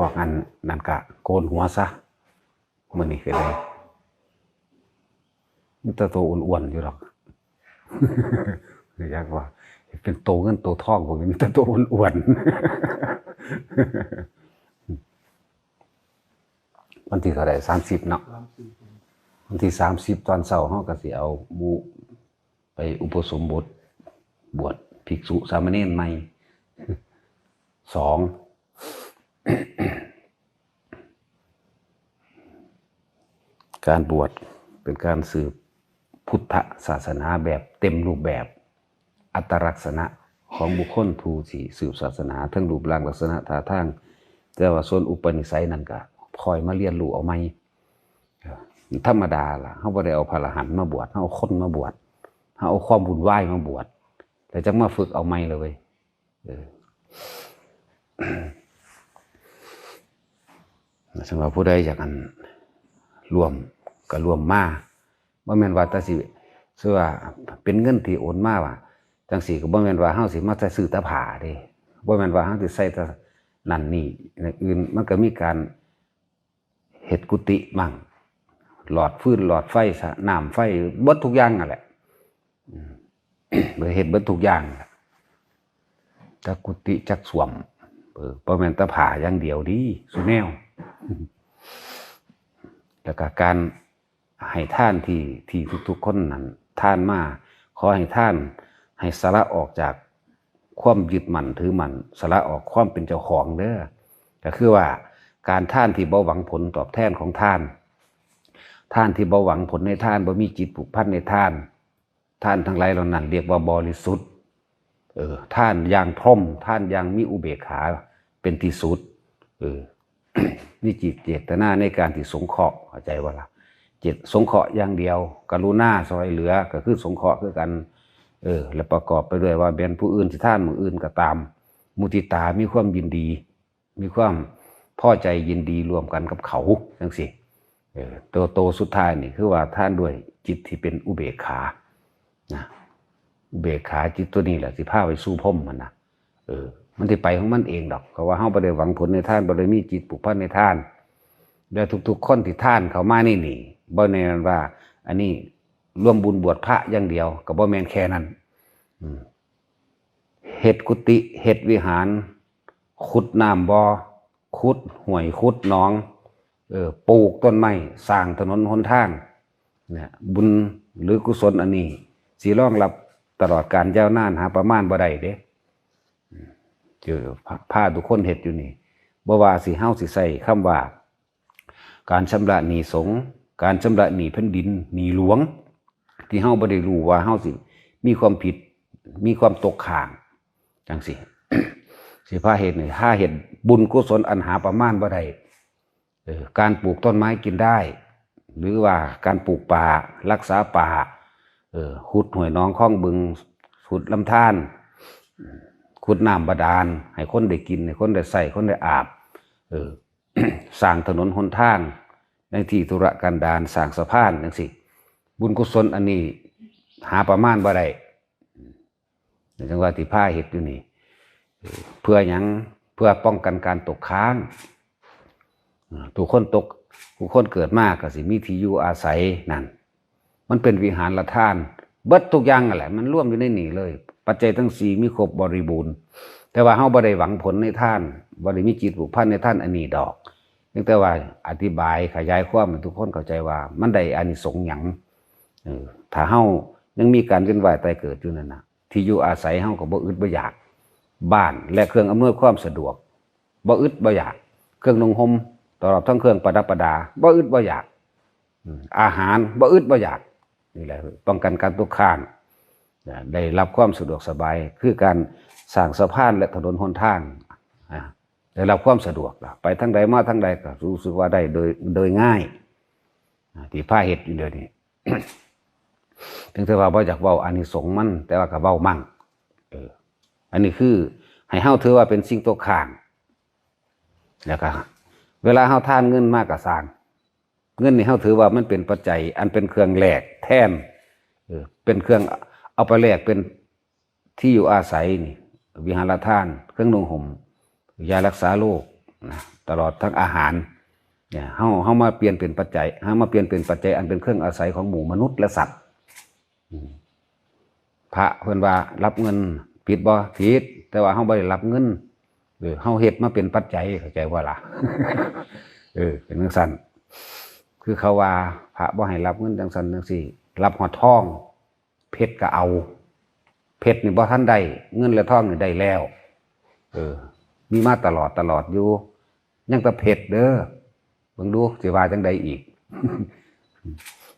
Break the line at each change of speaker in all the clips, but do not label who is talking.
วกอันนั่นกะโกนหัวซะมื้อนี้ก็ได้มันแตะโตอ้วนๆอยู่หรอกอยากว่า เป็นโตเงินโตทองพวกนี้มันแตะโตอ้วนๆวันที่เท่าไหร่30เนาะวันที่สามสิบตอนเช้าเฮาก็สิเอาหมูไปอุปสมบท บวชภิกษุสามเณรใหม่สอง การบวชเป็นการสืบพุทธศาสนาแบบเต็มรูปแบบ อัตลักษณะของบุคคลผู้ที่สืบศาสนาทั้งรูปร่างลักษณะท่าทางแต่ว่าส่วนอุปนิสัยนั่นก็คอยมาเรียนรู้เอาไหมธรรมดาล่ะเขาบ่ได้เอาพระอรหันต์มาบวชเขาเอาคนมาบวชเขาเอาความบุญไหวมาบวชแต่จังมาฝึกเอาไม่เลยเว้ยเออ สำหรับผู้ใดอยากอันรวมก็รวมมาบ่แม่นว่าแตาสิคือว่าเป็นเงินที่โอนมาว่าจังสี่ก็บ่แม่นว่าเฮาสิมาใส่ซื้อตะผ้าเด้บ่แม่นว่าเฮาสิใส่ต่นั่นนี่อื่นมันก็มีการเฮ็ดกุฏิมั่งหลอดฟืนหลอดไฟสะน้ำไฟเบิดทุกอย่างนั่นแหละอืมเบิดเฮ็ดเบิดทุกอย่างนั่นแหละกุฏิจักสวมเออบ่แม่นตะผาอย่างเดียวดีสุแนว แล้วก็การให้ท่านที่ที่ทุกๆคนนั้นท่านมาขอให้ท่านให้สละออกจากความยึดมั่นถือมั่นสละออกความเป็นเจ้าของเด้อก็คือว่าการท่านที่บ่หวังผลตอบแทนของท่าน ท่านที่บ่หวังผลในท่านบ่มีจิตผูกพันในท่าน ท่านทั้งหลายเหล่านั้น เรียกว่าบริสุทธิ์เออท่านอย่างพรหมท่านอย่างมีอุเบกขาเป็นที่สุดเออ มีจิตเจตนาในการที่สงเคราะห์เข้าใจว่าล่ะเจตสงเคราะห์อย่างเดียว กรุณาซอยเหลือก็คือสงเคราะห์คือกันเออและประกอบไปด้วยว่าเป็นผู้อื่นที่ท่านมืออื่นก็ตาม มุติตามีความยินดี มีความพอใจยินดีรวมกันกับเขาจังสิเออตัวโตสุดท้ายนี่คือว่าท่านด้วยจิตที่เป็นอุเบกขานะอุเบกขาจิตตัวนี้แหละสิพาไปสู่พรหมมันนะเออ มันที่ไปของมันเองดอกเพราว่าเฮาบ่ได้หวังผลในท่านบ่ได้มีจิตผูกพันในท่านแล้วทุกๆคนที่ท่านเขามานี่นี่บ่แน่นว่า อันนี้ร่วมบุญบวชพระอย่างเดียวก็บ่แม่นแค่นั้นอืเฮ็ดกุฏิเฮ็ดวิหาร ขุดน้ำบ่อขุดห้วยขุดหนอง เออปลูกต้นไม้สร้างถนนหนทางเนี่ยบุญหรือกุศลอันนี้สีรองรับตลอดการยาวนานหาประมาณบ่ได้เด้ มเจอพาทุกคนเฮ็ดอยู่นี่บ่ว่าสิเฮาสิใส่คำว่า การชำระหนี้สงการชำระหนี้แผ่นดินหนี้หลวง ที่เฮาบ่ได้รู้ว่าเฮาสิ มีความผิด มีความตกข้างจังสิสิพาเฮ็ดนี่ถ้าเฮ็ดบุญกุศลอันหาประมาณบ่ได้เออการปลูกต้นไม้กินได้ หรือว่าการปลูกป่ารักษาป่าเออขุดห้วยน้องคลองบึงขุดลำธาร ขุดน้ำบาดาลให้คนได้กินให้คนได้ใส่คนได้อาบเออสร้างถนนหนทางในที่ธุรกันดารสร้างสะพานจังสิบุญกุศลอันนี้ หาประมาณบ่ได้ในจังหวัดที่ผ้าเห็ดอยู่นี่เพื่อหยังเพื่อป้องกันการตกค้างอ่าทุกคนตกทุกคนเกิดมากก็สิมีที่อยู่อาศัยนั่น มันเป็นวิหารละท่าน เบิดทุกอย่างนั่นแหละ มันร่วมอยู่ในนี่เลย ปัจจัยทั้งสี่มีครบบริบูรณ์ แต่ว่าเฮาบ่ได้หวังผลในท่านบ่ได้มีจิตผูกพันในท่านอันนี้ดอกเพียงแต่ว่าอธิบายขยายความให้ทุกคนเข้าใจว่ามันได้อานิสงส์หยังออถ้าเฮายังมีการเวียนว่ายตายเกิดอยู่นั่นนะที่อยู่อาศัยเฮาก็บ่อึดบ่อยาก บ้านและเครื่องอำนวยความสะดวกบ่อึดบ่อยาก เครื่องนุ่งห่มตลอดทั้งเครื่องประดับประดาบ่อึดบ่อยากอาหารบ่อึดบ่อยากนี่แหละป้องกันการตกค้างน ได้รับความสะดวกสบาย คือการสร้างสะพานและถนนหนทางได้รับความสะดวกไปทั้งใดมาทั้งใดก็รู้สึกว่าได้โดยโดยง่ายที่ผ้าเห็ดอยู่เดี๋ยวนี้ถึงแต่ว่าบ่อยากเว้าอานิสงส์มัน แต่ว่าก็เว้ามั่งเอออันนี้คือให้เฮาถือว่าเป็นสิ่งตกข้างแล้วก็เวลาเฮาทานเงินมากก็สร้าง เงินนี่เฮาถือว่ามันเป็นปัจจัย อันเป็นเครื่องแหลกแทนเออเป็นเครื่อง เอาไปแลกเป็นที่อยู่อาศัยนี่วิหารทาน เครื่องนุ่งห่มยารักษาโรคนะตลอดทั้งอาหารเนี่ยเฮาเฮามาเปลี่ยนเป็นปัจจัยเฮามาเปลี่ยนเป็นปัจจัยอันเป็นเครื่องอาศัยของหมู่มนุษย์และสัตว์พระเพิ่นว่ารับเงินผิดบ่ผิดแต่ว่าเฮาบ่ได้รับเงินเออเฮาเฮ็ดมาเป็นปัจจัยเข้าใจบ่าล่ะเออเป็นจังซั่นคือเขาว่าพระบ่ให้รับเงินจังซั่นจังซี่ รับหอดทอง เพชรก็เอา เพชรนี่บ่ทันได้เงินและทองนี่ได้แล้ว เออ มีมาตลอดตลอดอยู่ยังแต่เพชรเด้อเบิ่งดูสิว่าจังใดอีก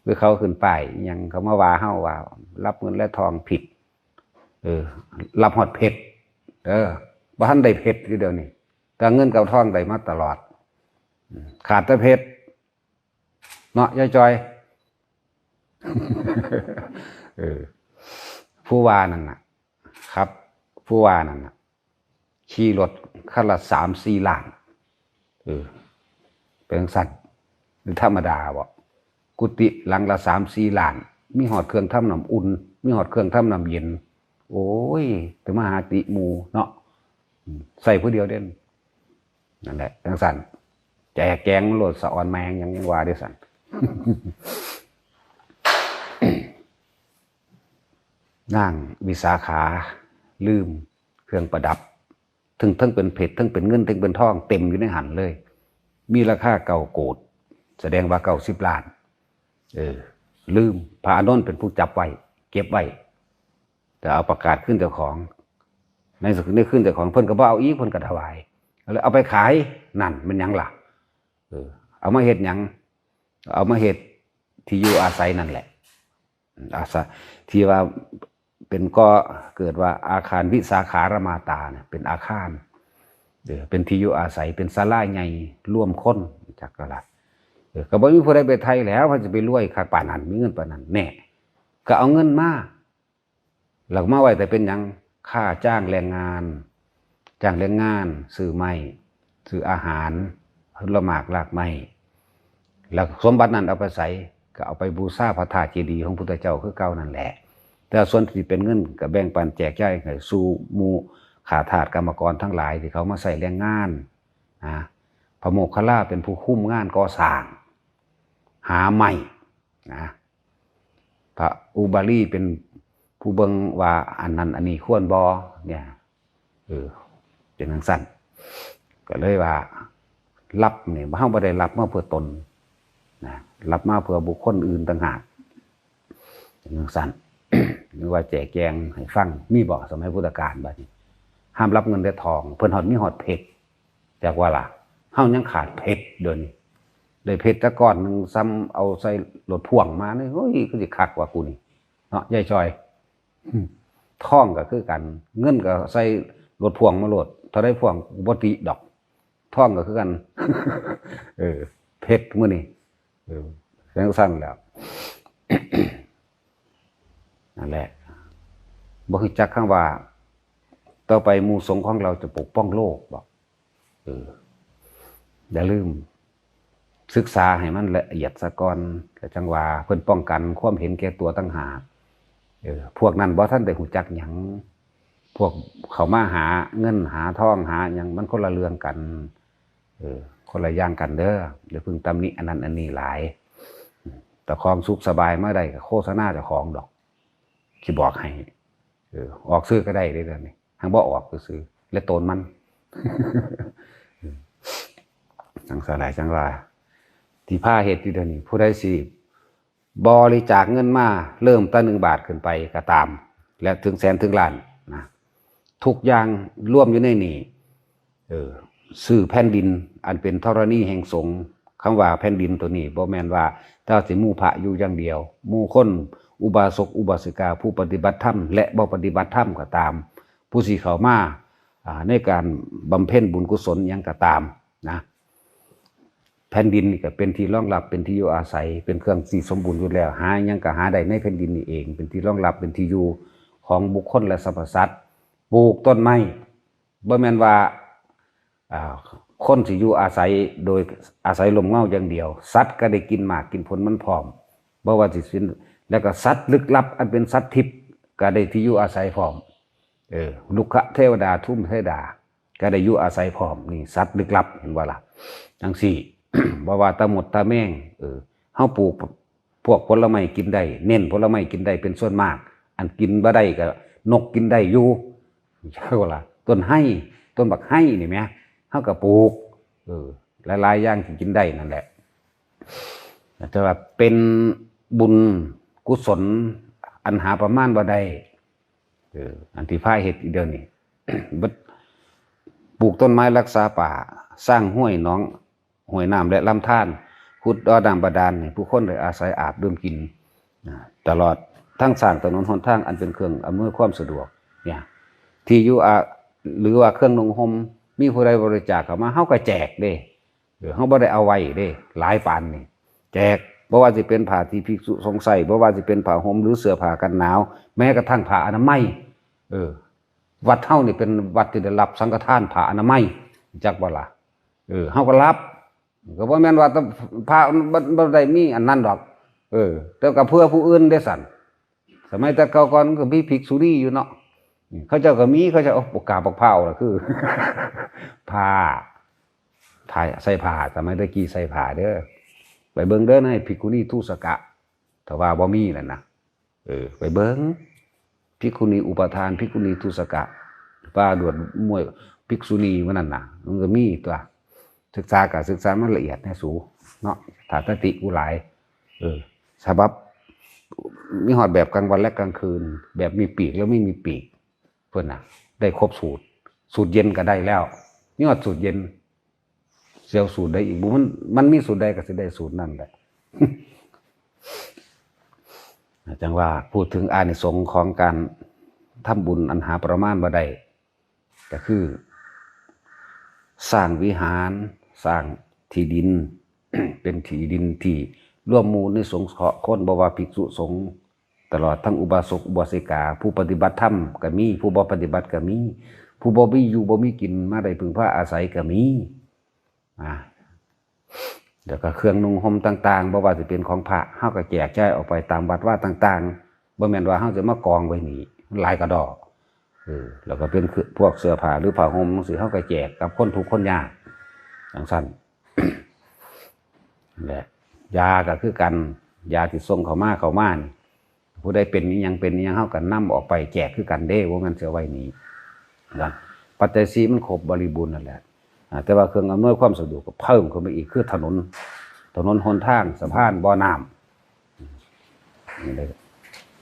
คือเขาขึ้นไปยังเขามาว่าเฮาว่า รับเงินและทองผิด เออ รับหอดเพชรเออบ่ทันได้เพชรคือเดียวนี้แต่เงินกับทองได้มาตลอด ขาดแต่เพชรเนาะยายจอย เออ ผู้ว่านั่นนะครับ ผู้ว่านั่นนะขี่รถคันละสามสี่ล้าน เออ เป็นสัตว์ธรรมดาบ่กุฏิหลังละสามสี่ล้าน มีหอดเครื่องทำน้ำอุ่น มีหอดเครื่องทำน้ำเย็น โอ้ยถึงมหาติมูเนาะใส่ผู้เดียวเด่นนั่นแหละทั้งสันแจกแกงโหลดสะออนแมงยังยังว่าด้สัน นั่งวิสาขาลืม เครื่องประดับถึงทั้งเป็นเพชรทั้งเป็นเงินทั้งเป็นทองเต็มอยู่ในหันเลย มีราคาเก่าโกดแสดงว่าเก่าสิบล้าน เออ ลืมพระอานนท์เป็นผู้จับไว้ เก็บไว้ แต่เอาประกาศขึ้นเจ้าของ ในสุดได้ขึ้นเจ้าของเพิ่นก็บ่เอาอีกเพิ่นก็ถวายเลยเอาไปขายนั่นมันยังล่ะ เออ เอามาเฮ็ดยังเอามาเฮ็ดที่อยู่อาศัยนั่นแหละอาศัยที่ว่า เป็นก็เกิดว่าอาคารวิสาขารมาตาเนี่ยเป็นอาคารเออเป็นที่อยู่อาศัยเป็นศาลาใหญ่ร่วมคนจักก็ละเออก็บ่มีผู้ใดไปไทยแล้วมันจะไปรวยคักป่านนั้นมีเงินป่านนั้นแน่ก็เอาเงินมาหลักมาไว้แต่เป็นยังค่าจ้างแรงงาน จ้างแรงงานซื้อไม้ซื้ออาหารผลหมากลากไม้แล้วสมบัตินั้นเอาไปใส่ก็เอาไปบูชาพระธาตุเจดีย์ของพุทธเจ้าคือเก่านั่นแหละ แต่ส่วนที่เป็นเงินก็แบ่งปันแจกจ่ายให้สู่หมู่ขาทาสกรรมกรทั้งหลายที่เขามาใส่แรงงานนะพระโมคคัลลาเป็นผู้คุ้มงานก่อสร้าง หาใหม่นะพระอุบาลีเป็นผู้เบิงว่าอันนั้นอันนี้ควรบอเนี่ยเออเป็นทางสั้นก็เลยว่ารับเนี่ยเฮาบ่ได้รับมาเพื่อตนนะรับมาเพื่อบุคคลอื่นต่างหากเป็นทางสั้น หรือว่าแจกแจงให้ฟังมีบอกสมัยพุทธกาลบัดนี้ห้ามรับเงินแต่ทอง เพิ่นหอดมีหอดเพชรจากว่าล่ะเฮายังขาดเพชรเดี๋ยวนี้ได้เพชรตะก้อนหนึ่งซ้ำเอาใส่รถพ่วงมานี่เฮ้ยก็สิคักกว่ากูนี่เนาะยายจอยท่องก็คือกัน เงินก็ใส่รถพ่วงมาโหลดเท่าได้พ่วงบ่ติดอกท่องก็คือกัน เออ เพชรมื้อนี้เออแสงสั้นแล้ว นั่นแหละบ่คือจักข้างว่า ต่อไปมูสงของเราจะปกป้องโลกบอกเอออย่าลืม ศึกษาให้มันละเอียดสะก่อนแต่จังว่าเพิ่นป้องกันความเห็นแก่ตัวตั้งหากเออพวกนั้นบ่ท่านได้หูจักหยังพวกเขามาหาเงินหาทองหาหยังมันคนละเรื่องกัน เออ คนละย่างกันเด้ออย่าเพึ่งตำหนิอันนั้นอันนี้หลาย แต่ความสุขสบายเมื่อใดโฆษณาจ้าของดอก บอกให้เออออกซื้อก็ได้เลยเดี๋ยวนี้ทางบ่ออกก็ซื้อและโตนมันจังสลายจังว่าที่ผ้าเหตุที่เดียวนี้ผู้ใดสิบริจาคเงินมาเริ่มตั้งหนึ่งบาทขึ้นไปก็ตาม และถึงแสนถึงล้านนะทุกอย่างร่วมอยู่ในนี้เออซื้อแผ่นดิน อันเป็นธรณีแห่งสงฆ์คำว่าแผ่นดินตัวนี้บ่แมนว่าถ้าสิมู่พระอยู่อย่างเดียว มู่คน อุบาสกอุบาสิกาผู้ปฏิบัติธรรมและบ่ปฏิบัติธรรมก็ตาม ผู้สิเข้ามาในการบำเพ็ญบุญกุศลยังก็ตามนะแผ่นดินนี่ก็เป็นที่รองรับเป็นที่อยู่อาศัย เป็นเครื่องสีสมบูรณ์อยู่แล้ว หายังก็หาได้ในแผ่นดินนี่เอง เป็นที่รองรับเป็นที่อยู่ของบุคคลและสรรพสัตว์ปลูกต้นไม้บ่แม่นว่าอ่าคนสิอยู่อาศัยโดยอาศัยลมเงาอย่างเดียวสัตว์ก็ได้กินหมากกินผลมันพร้อมบ่ว่าสิสิน แล้วก็สัตว์ลึกลับ อันเป็นสัตว์ทิพย์ก็ได้ที่อยู่อาศัยพร้อม เออลุกขเทวดาทุ่มเทวดา ก็ได้อยู่อาศัยพร้อมนี่สัตว์ลึกลับเห็นว่าล่ะจังสี่บ่ว่าตาหมดตาแมงเออเฮาปลูกพวกผลไม้กินได้ เน้นผลไม้กินได้เป็นส่วนมาก อันกินบ่ได้ก็นกกินได้อยู่ใช่ว่าล่ะต้นไห้ต้นบักไห้นี่แหมเฮาก็ปลูกเออหลายๆอย่างที่กินได้นั่นแหละแต่ว่าเป็นบุญ กุศลอันหาประมาณบ่ได้เอออันที่พ่ายเฮ็ดอีเดียวนี่บิดปลูกต้นไม้รักษาป่า สร้างห้วยน้องห้วยน้ำและลำธารขุดดอน้ำบาดาลผู้คนได้อาศัยอาบดื่มกินตลอดทั้งสร้างถนนหนทางอันเป็นเครื่องอำนวยความสะดวกเนี่ยที่อยู่อาหรือว่าเครื่องนงห่มมีผู้ใดบริจาคเข้ามาเฮาก็แจกเด้เออเฮาบ่ได้เอาไว้เด้ หลายปานนี่แจก บ่ว่าสิเป็นผ้าที่ภิกษุสงฆ์ใส่บ่ว่าสิเป็นผ้าห่มหรือเสื้อผ้ากันหนาว แม้กระทั่งผ้าอนามัยเออ วัดเฮานี่เป็นวัดที่ได้รับสังฆทานผ้าอนามัยจักบ่ล่ะเออเฮาก็รับก็บ่แม่นว่าผ้าบ่บ่ได้มีอันนั้นดอก เออ แต่ก็เพื่อผู้อื่นได้สั่นสมัยแต่เก่าก่อนก็มีภิกษุณีอยู่เนาะเขาเจ้าก็มีเขาจะเอาปากกาปากเผาล่ะคือผ้าผ้าใส่ผ้าสมัยตะกี้ใส่ผ้าเด้อ ไปเบิ่งเด้อในภิกุนีทุสกะถ้าว่าบ่มีแล้วนะเออ ไปเบิ่งภิกุนีอุปทานภิกุนีทุสกะป้าดวดมวยภิกษุณีมันนั่นน่ะมันก็มีตัว ศึกษากับศึกษามันละเอียดแน่สูเนาะถาตติอุหลาย เออฉบับมีหอดแบบกลางวันและกลางคืน แบบมีปีกแล้วไม่มีปีกเพื่อนน่ะ ได้ครบสูตร สูตรเย็นก็ได้แล้วนี่หอดสูตรเย็น เซลสูตรได้อีกบุมันมันมีสูตรใดก็สิได้สูตรนั่นแหละจังว่าพูดถึงอานิสงส์ของการทำบุญอันหาประมาณบ่ได้ก็คือ สร้างวิหาร สร้างที่ดิน เป็นที่ดินที่ร่วมมูลในสงฆ์เคราะห์คนบว่าภิกษุสงฆ์ตลอดทั้งอุบาสกอุบาสิกา ผู้ปฏิบัติธรรมก็มี ผู้บ่ปฏิบัติก็มี ผู้บ่มีอยู่บ่มีกินมาได้พึงพาอาศัยก็มี อ่าเดี๋ยวก็เครื่องนุ่งห่มต่างๆบ่ว่าสิเป็นของพระเฮาก็แจกจ่ายออกไปตามวัดว่าต่างๆบ่แม่นว่าเฮาจะมากองไว้นี่หลายกระดอกเออแล้วก็เป็นพวกเสื้อผ้าหรือผ้าห่มจังซี่เฮาก็แจกกับคนทุกข์คนยากจังซั่นนั่นแหละยาก็คือกันยาที่ส่งเขามาเขามานี่ผู้ใดเป็นนี้ยังเป็นนี้ยังเฮากันนํออกไปแจกคือกันเด้ว่ามันเสียไว้นี้นะปัจจัยสีมันครบบริบูรณ์นั่นแหละ แต่ว่าเครื่องอำนวยความสะดวกก็เพิ่มขึ้นไปอีกคือถนน ถนนหนทางสะพานบ่อน้ำนี่เลย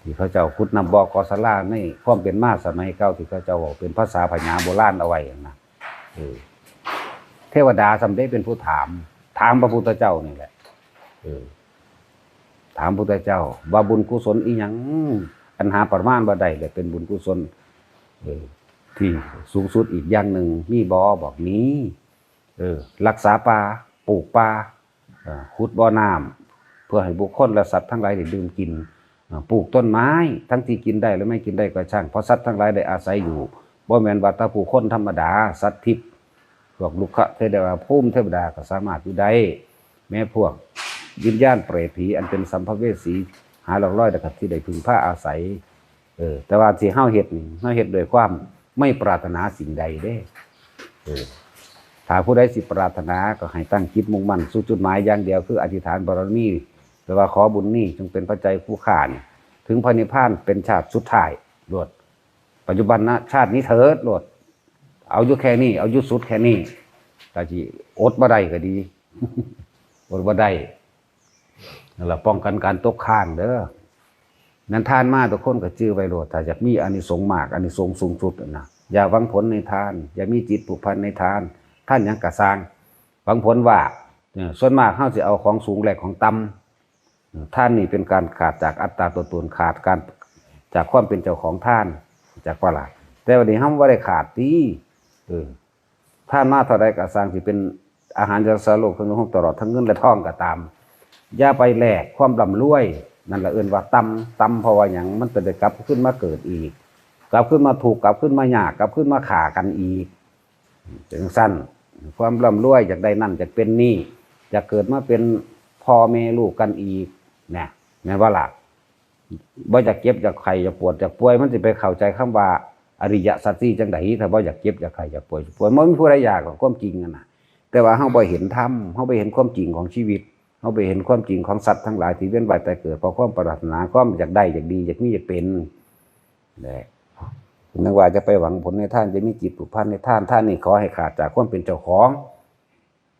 ที่เขาเจ้าขุดนำบอกอสลาในความเป็นมาสมัยเก่าที่เขาเจ้าบอกเป็นภาษาพญาโบราณเอาไว้นะเทวดาสำได้เป็นผู้ถาม ถามพระพุทธเจ้านี่แหละถามพระพุทธเจ้าว่าบุญกุศลอีหยังปัญหาประมาณบ่ได้เลยเป็นบุญกุศลเอ ที่สูงสุดอีกอย่างหนึ่งมีบอบอกนี้เออรักษาป่าปลูกป่าขุดบ่อน้ำเพื่อให้บุคคลและสัตว์ทั้งหลายได้ดื่มกินปลูกต้นไม้ ทั้งที่กินได้และไม่กินได้ก็ช่างเพราะสัตว์ทั้งหลายได้อาศัยอยู่บ่แมนว่าแตาผู้คนธรรมดา สัตว์ทิพย์พวกลุกขะเทวดาภูมิเทวดาก็สามารถอยู่ได้ แม้พวกวิญญาณเปรตผี อันเป็นสัมภเวสี หาหลอกล่อยนะครับที่ได้พึงผ้าอาศัยเออแต่ว่าที่เฮาเฮ็ดนี่เฮาเฮ็ดโดยความ ไม่ปรารถนาสิ่งใดเด้ถ้าผู้ใดสิปรารถนาก็ให้ตั้งจิตมุ่งมั่นสู่จุดหมายอย่างเดียวคืออธิษฐานบารมีแปลว่าขอบุญนี้จงเป็นปัจจัยผู้ขานถึงพระนิพพานเป็นชาติสุดท้ายโลด ปัจจุบันนะชาตินี้เถิดโลด เอาอยู่แค่นี้ เอาอยู่สุดแค่นี้ต่ที่อดบ่ได้ก็ดีอดบ่ได้นั่นแหละป้องกันการตกข้างเด้อ นั้นทานมาทุกคนก็จื้อไว้โลดถ้าอยากมีอานิสงส์มากอานิสงส์สูงสุดนะอย่าหวังผลในทาน อย่ามีจิตผูกพันในทาน ท่านยังกะสร้างหวังผลว่าส่วนมากเฮาสิเอาของสูงแหลกของต่ำท่านนี่เป็นการขาดจากอัตตาตัวตนขาดการจากความเป็นเจ้าของท่านจากว่าล่ะแต่วันนี้เฮาบ่ได้ขาดตีเออท่านมาเท่าใดก็สร้างสิเป็นอาหารจากสาโลกทั้งห้องตลอดทั้งเงินและทองก็ตามอย่าไปแหลกความร่ำรวย นั่นแหละเอินว่าตำตำเพราะว่าหยังมันจะได้กลับขึ้นมาเกิดอีก กลับขึ้นมาถูกกลับขึ้นมาหยากกลับขึ้นมาขากันอีกจังสั้นความร่ำรวยจากใดนั่นจากเป็นนี้จะเกิดมาเป็นพ่อแม่ลูกกันอีกเนี่ยแม่นว่าล่ะบ่จากเก็บจากไข่จากปวดจากป่วยมันสิไปเข้าใจคำว่าอริยสัจสี่จังไดถ้าบ่อยากเจ็บอยากไข้อยากป่วยป่วยมันไมีผู้ใดอยากหรอกความจริงนะแต่ว่าเฮาบ่เห็นธรรมเฮาบ่เห็นความจริงของชีวิต เฮาบ่เห็นความจริงของสัตว์ทั้งหลายที่เวียนว่ายตายเกิดเพราะความปรารถนาความอยากได้อยากดีอยากมีอยากเป็นแหละนึกว่าจะไปหวังผลในท่านจะมีจิตผูกพันในท่านท่านนี่ขอให้ขาดจากความเป็นเจ้าของ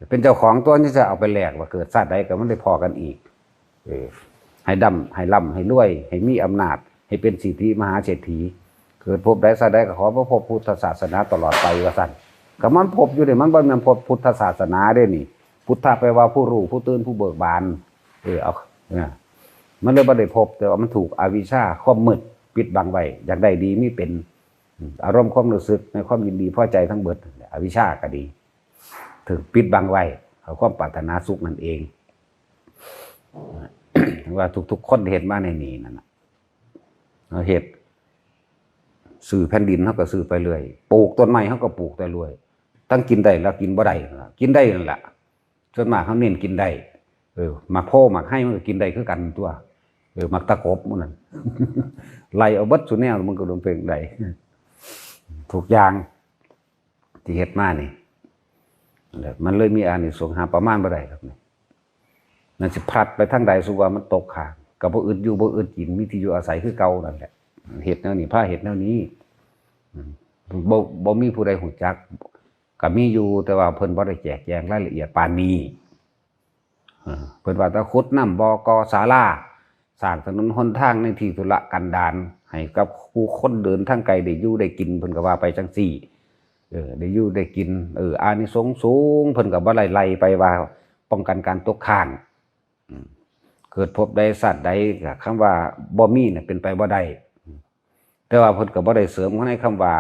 เป็นเจ้าของตัวนี้จะเอาไปแลกว่าเกิดชาติใดก็มันได้พอกันอีก เออให้ดำให้ร่ำให้รวย ให้มีอำนาจ ให้เป็นสิทธิมหาเศรษฐีเกิดพบได้สาได้ก็ขอพระพบพุทธศาสนาตลอดไปว่าสั่นก็มันพบอยู่เด้มันบ่แม่นพบพุทธศาสนาเด้นี่ พุทธะแปลว่าผู้รู้ผู้ตื่นผู้เบิกบานเออเอาเนี่ยมันเลยบ่ได้พบ แต่ว่ามันถูกอวิชชาความมืดปิดบังไว้อยากได้ดีไมีเป็น อารมณ์ความรู้สึกในความยินดีพอใจทั้งเบิด อวิชชาก็ดีถึงปิดบังไว้เอาความปรารถนาสุขนั่นเองว่าทุกๆคนเห็นมาในนี้นั่นนะเห็ดสื่อแผ่นดินเขาก็สื่อไปเรื่อยปลูกต้นไม้เขาก็ปลูกไปเรื่อยตั้งกินได้แล้วกินบ่ได้กินได้นั่นแหละ ส่วนมากเขาเน้นกินได้เออหมักโพหมักให้มันก็กินได้คือกันตัวเออหมักตะกบมันนั่นไล่เอาบัดสุแนวมันก็ลงเพลงได้ถูกยาง ที่เฮ็ดมานี่นั่นแหละมันเลยมีอานิสงส์หาประมาณบ่ได้ครับนี่นั่นสิพลัดไปทางใดสุว่ามันตกขางกับบ่อึดอยู่บ่อึดกินมีที่อยู่อาศัยคือเก่านั่นแหละเฮ็ดแนวนี้ผ้าเฮ็ดแนวนี้บ่บ่มีผู้ใดหูจัก ก็มีอยู่แต่ว่าเพิ่นบ่ได้แจกแจงรายละเอียดปานนี้เพิ่นว่าถ้าขุดน้ำบอกอศาลาสร้างถนนหนทางในที่ธุระกันดารให้กับผู้คนเดินทางไกลได้อยู่ได้กินเพิ่นก็ว่าไปจังซี่เออได้อยู่ได้กินเอออานิสงส์สูงเพิ่นก็บ่ไล่ไล่ไปว่า ป้องกันการตกค้างเกิดพบใดสัตว์ใดก็คำว่าบ่มีเนี่ยเป็นไปบ่ได้แต่ว่าเพิ่นก็บ่ได้เสริมเข้าในคำว่า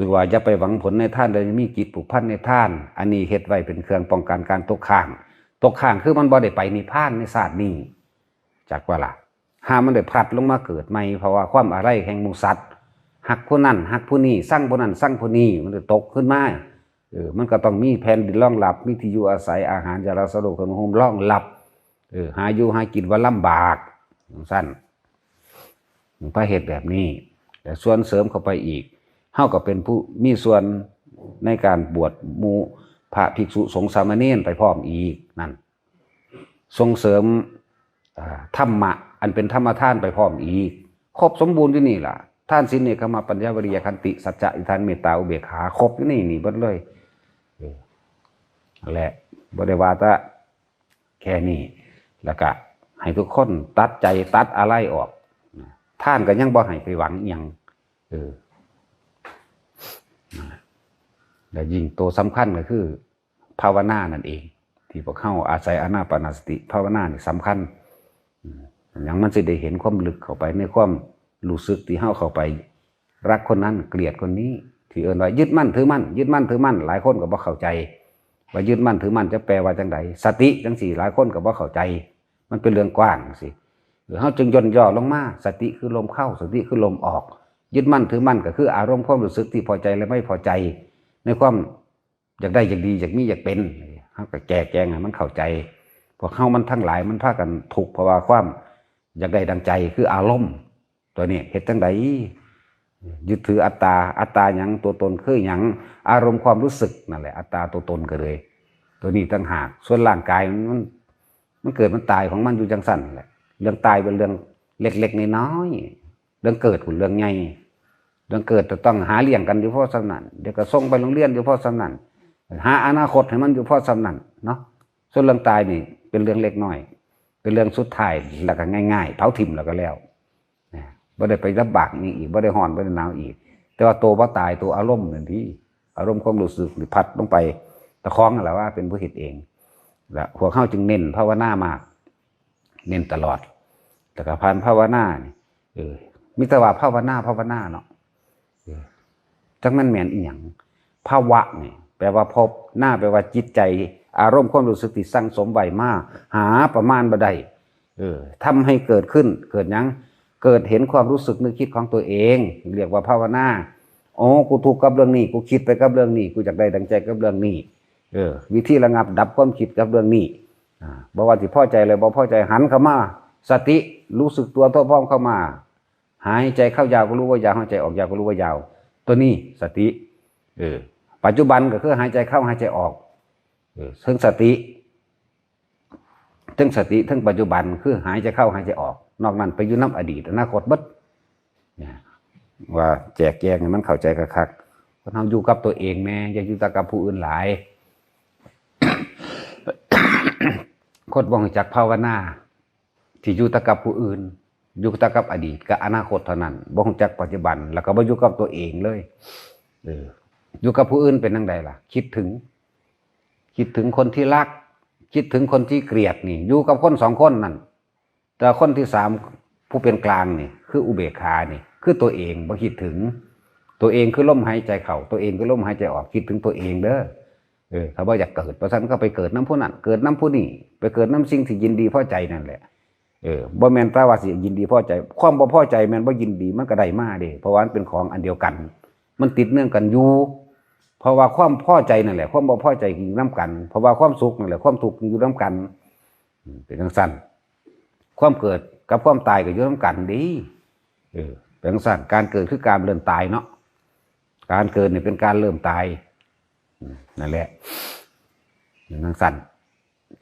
ตัวว่าอย่าไปหวังผลในท่านเลยมีจิตผูกพันในท่าน อันนี้เฮ็ดไว้เป็นเครื่องป้องกันการตกค้าง ตกค้างคือมันบ่ได้ไปนิพพานในศาสตร์นี้จากว่าล่ะหามันได้พลัดลงมาเกิดใหม่เพราะว่าความอะไรแห่งมูสัตว์หักผู้นั้นหักผู้นี้สร้างผู้นั้นสร้างผู้นี้มันจะตกขึ้นมาเออมันก็ต้องมีแผ่นดินรองรับมีที่อยู่อาศัยอาหารยาละสะดวกขนมรองรับเออหาอยู่หากินว่าลำบากสั้นพระเหตุแบบนี้ แต่ส่วนเสริมเข้าไปอีก เท่ากับเป็นผู้มีส่วนในการบวชหมูพระภิกษุสงฆ์สามเณรไปพร้อมอีกนั่นส่งเสริมธรรมะ อันเป็นธรรมทานไปพร้อมอีก ครบสมบูรณ์ที่นี่ล่ะ ท่านสินเนกมาปัญญาวริยคันติ สัจจะอิทานเมตตาอุเบกขาครบที่นี่นี่เบิดเลยเออนั่นแหละบริวาแตะแค่นี้แล้วก็ให้ทุกคนตัดใจตัดอะไรออก ท่านก็ยังบ่ให้ไปหวังอหยังเออ แต่ยิ่งตัวสำคัญก็คือ ภาวนานั่นเอง ที่พวกเข้าอาศัยอานาปานสติ ภาวนานี่สำคัญอย่างมันสิได้เห็นความลึกเข้าไปในความรู้สึกที่เข้าเข้าไป รักคนนั้นเกลียดคนนี้ ที่เอิ้นว่ายึดมั่นถือมั่นยึดมั่นถือมั่นหลายคนก็บ่เข้าใจ ว่ายึดมั่นถือมั่นจะแปลว่าจังไดสติจังสี่หลายคนก็บ่เข้าใจ มันเป็นเรื่องกว้างสิหรือเขาจึงย่นย่อลงมาสติคือลมเข้า สติคือลมออก ยึดมั่นถือมั่นก็คืออารมณ์ความรู้สึกที่พอใจและไม่พอใจ ในความอยากได้อยากดีอยากมีอยากเป็นเขาก็แก้แกงมันเข้าใจพวกเข้ามันทั้งหลายมันพากันถูกข์เพราะว่าความอยากได้ดังใจคืออารมณ์ตัวนี้เหตุจังใดยึดถืออัตตาอัตตาหยังตัวตนคือหยังอารมณ์ความรู้สึกนั่นแหละอัตตาตัวตนก็เลย ตัวนี้ตั้งหากส่วนร่างกายมันมันเกิดมันตายของมันอยู่จังสั่นแหละเรื่องตายเป็นเรื่องเล็กๆน้อยๆ เรื่องเกิดเป็นเรื่องใหญ่เรื่องเกิดจะต้องหาเลี้ยงกันอยู่พราะสำนันเดี๋ยวก็ส่งไปโรงเรียนอยู่พราะสำนันหาอนาคตให้มันอยู่พราะสำนันเนาะส่วนเรื่องตายนี่เป็นเรื่องเล็กน้อย เป็นเรื่องสุดท้ายแล้วก็ง่าย ๆเผาถิ่มแล้วก็แล้วนะบ่ได้ไปลำบากนี่อีกบ่ได้ห่อนบ่ได้หนาวอีก แต่ว่าตัวบ่ตายตัวอารมณ์นั่นที่อารมณ์ความรู้สึกนี่พัดลงไปตะคองนั่นแหละว่าเป็นผู้เฮ็ดเองและพวเข้าจึงเน้นภาวนามาก เน้นตลอด แต่กับพานภาวนาเนี่เออ มิตรว่าภาวนาภาวนาเนาะเออจังมันแมนอีหยังภาวะนี่แปลว่าพบหน้าแปลว่าจิตใจ อารมณ์ความรู้สึกที่สั่งสมไว้มาก หาประมาณบ่ได้เออทำให้เกิดขึ้น เกิดหยังเกิดเห็นความรู้สึกนึกคิดของตัวเอง เรียกว่าภาวนาอ๋อกูถูกกับเรื่องนี้ กูคิดไปกับเรื่องนี้ กูอยากได้ดังใจกับเรื่องนี้ เออ วิธีระงับดับความคิดกับเรื่องนี้อ่าบอกว่าที่พ่อใจเลยบอกพ่อใจหันเข้ามา สติรู้สึกตัวทั่วพร้อมเข้ามา หายใจเข้ายาวก็รู้ว่ายาวหายใจออกยาวก็รู้ว่ายาว ตัวนี้สติ เออ ปัจจุบันก็คือหายใจเข้าหายใจออก เออซึ่งสติทั้งสติทั้งปัจจุบันคือหายใจเข้าหายใจออก นอกนั้นไปอยู่น้ำอดีตอนาคตบัดเนี่ยว่าแจกแจงมันเข้าใจคักๆคนเราอยู่กับตัวเองแม่อย่าอยู่ต่กับผู้อื่นหลายโคนบ่งจักภาวนาที่อยู่แต่กับผู้อื่น อยู่แต่กับอดีตกับอนาคตเท่านั้นบ่งจักปัจจุบัน แล้วก็บ่อยู่กับตัวเองเลยเอออยู่กับผู้อื่นเป็นจังไดล่ะ คิดถึง คิดถึงคนที่รัก คิดถึงคนที่เกลียดนี่ อยู่กับคนสองคนนั่นแต่คนที่สามผู้เป็นกลางนี่ คืออุเบกขานี่ คือตัวเองบ่คิดถึง ตัวเองคือลมหายใจเข้าตัวเองคือลมหายใจออกคิดถึงตัวเองเด้อเออถ้าว่าอยากเกิดเพราะฉะนั้นก็ไปเกิดน้ำผู้นั้นเกิดน้ำผู้นี้ไปเกิดน้ำสิ่งที่ยินดีพอใจนั่นแหละ เออบ่แม่นแปลว่าสิยินดีพอใจ ความบ่พอใจแม่นบ่ยินดีมันก็ได้มาเด้เพราะว่ามันเป็นของอันเดียวกัน มันติดเนื่องกันอยู่เพราะว่าความพอใจนั่นแหละ ความบ่พอใจอยู่น้ากัน เพราะว่าความสุขนั่นแหละความทุกข์อยู่น้ากันเป็นจังสั้นความเกิดกับความตายก็อยู่น้ากันดีเออเป็นจังสั้นการเกิดคือการเริ่มตายเนาะการเกิดเนี่ยเป็นการเริ่มตายนั่นแหละเป็นจังสั้น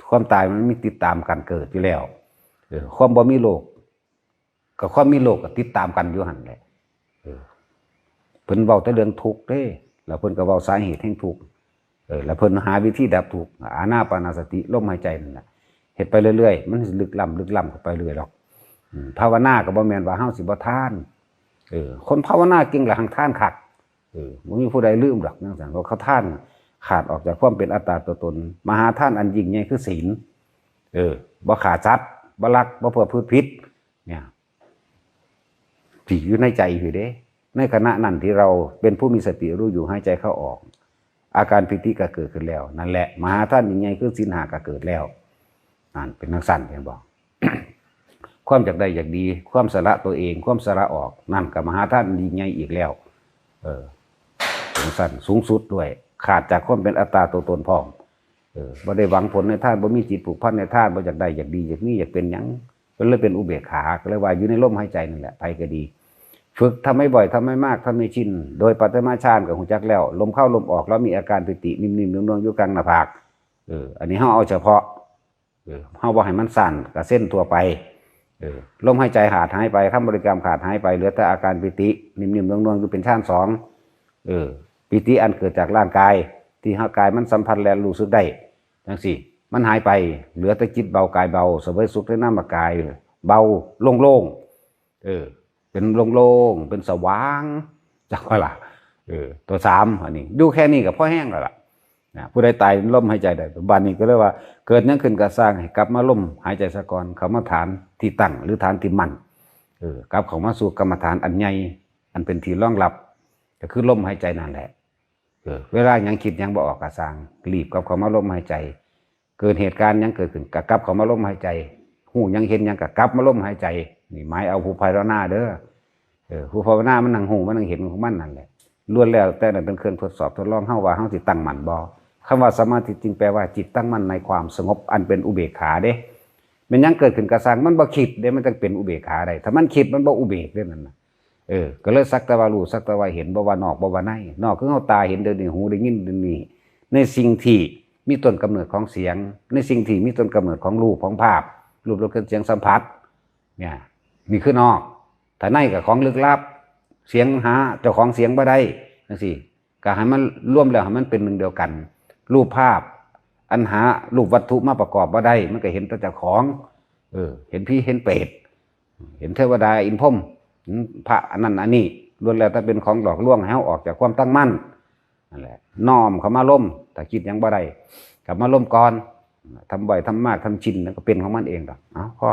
ความตายมันมีติดตามการเกิดอยู่แล้ว ความบ่มีโลกกับความมีโลกก็ติดตามกันอยู่หันแหละเพิ่นเว้าแต่เรื่องทุกข์เด้ แล้วเพิ่นก็เว้าสาเหตุแห่งทุกข์เออแล้วเพิ่นหาวิธีดับทุกข์อานาปานาสติลมหายใจนั่นแหละเฮ็ดไปเรื่อยๆ มันลึกล้ำลึกล้ำเข้าไปเรื่อยหรอกภาวนาก็บ่แม่นว่าเฮาสิบ่ทานเออคนภาวนาเก่งละหังทานคักเออบ่มีผู้ใดลืมหรอกจังซั่นเพราเขาทานขาดออกจากความเป็นอัตตาตัวตน มหาทานอันยิ่งใหญ่คือศีลเออบ่ขาดทรัพย์ บลักบ่ประพฤติผิดเนี่ยที่อยู่ในใจอยู่เด้ ในขณะนั้นที่เราเป็นผู้มีสติรู้อยู่หายใจเข้าออก อาการปิติก็เกิดขึ้นแล้ว นั่นแหละมหาท่านยังไงคือสินหาก็เกิดแล้วนั่นเป็นนักสั้นเห็นบอก ความจากใดอยากดี ความสละตัวเอง ความสละออกนั่นกับมหาท่านยิ่งใหญ่อีกแล้ว เออสั้นสูงสุดด้วย ขาดจากความเป็นอัตตาตัวตนพร้อมเออ บ่ได้หวังผลในท่านบ่มีจิตผูกพันในท่านบ่อยากได้อยากดีอยากนี้อยากเป็นยังก็เลยเป็นอุเบกขาก็เลยว่าอยู่ในลมหายใจนั่นแหละไปก็ดี ฝึกทำให้บ่อยทำให้มากทำให้ชิน โดยปัตมาฌานกับหูจักแล้ว ลมเข้าลมออกแล้วมีอาการปิตินิ่มๆนุ่มๆอยู่กลางหน้าผากเอออันนี้เฮาเอาเฉพาะเออเฮาบ่ให้มันสั่นกับเส้นทั่วไปเออลมหายใจขาดหายไปคำบริกรรมขาดหายไปเหลือแต่อาการปิตินิ่มๆนุ่มๆอยู่เป็นฌานสองเออปิติอันเกิดจากร่างกาย ที่ร่างกายมันสัมผัสและรู้สึกได้จังสี่ มันหายไป เหลือแต่จิตเบากายเบาเสวยสุขในน้ำกาย เบาโล่งๆเออ เป็นโล่งๆเป็นสว่างจักว่าล่ะเออตัวสามอันนี้ดูแค่นี้กับพ่อแห้งแล้วล่ะนะผู้ใดตายล่มหายใจได้บ้านนี้ก็เรียกว่า เกิดหยังขึ้นก็สร้างให้กลับมาล่มหายใจสะกอนเขามาฐานที่ตั้งหรือฐานที่มั่นเออกลับเขามาสู่กรรมฐานอันใหญ่อันเป็นที่รองรับก็คือล่มหายใจนั่นแหละ เวลายังคิดยังบ่ออกก็สางรีบกับเขามาลมหายใจ เกิดเหตุการณ์ยังเกิดขึ้นก็กลับเขามาลมหายใจหูยังเห็นยังก็กลับมาลมหายใจนี่หมายเอาผู้ภายหน้าเด้อเออผู้ภาวนามันนั่งหูมันนั่งเห็นของมันนั่นแหละล้วนแล้วแต่นั่นเป็นเครื่องทดสอบทดลองเฮาว่าเฮาสิตั้งมั่นบ่คำว่าสมาธิจริงแปลว่าจิตตั้งมั่นในความสงบอันเป็นอุเบกขาเด้มันยังเกิดขึ้นกระสังมันบ่คิดเด้มันต้องเป็นอุเบกขาได้ถ้ามันคิดมันบ่อุเบกเด้นั่นนะ เออ ก็เลยสักแต่ว่ารู้สักแต่ว่าเห็นบ่ว่านอกบ่ว่าในนอกคือเฮาตาเห็นเดี๋ยวนี้หูได้ยินเดี๋ยวนี้ในสิ่งที่มีต้นกำเนิดของเสียง ในสิ่งที่มีต้นกำเนิดของรูปของภาพ รูปรสกลิ่นเสียงสัมผัส เนี่ยนี่คือนอกถ้าในกับของลึกลับ เสียงหาเจ้าของเสียงบ่ได้จังซี่ก็ให้มันร่วมแล้วให้มันเป็นหนึ่งเดียวกัน รูปภาพ อันหารูปวัตถุมาประกอบบ่ได้ มันก็เห็นแต่เจ้าของ เออ เห็นพี่เห็นเปรตเห็นเทวดาอินพรม พระอันนั้นอันนี้ล้วนแล้วแต่เป็นของหลอกลวงให้เราออกจากความตั้งมั่นนั่นแหละน้อมเขามาล่มแต่คิดยังบ่ได้กลับมาล่มก่อนทำบ่อยทำมากทำชินแล้วก็เป็นของมันเองดอกเอาพอ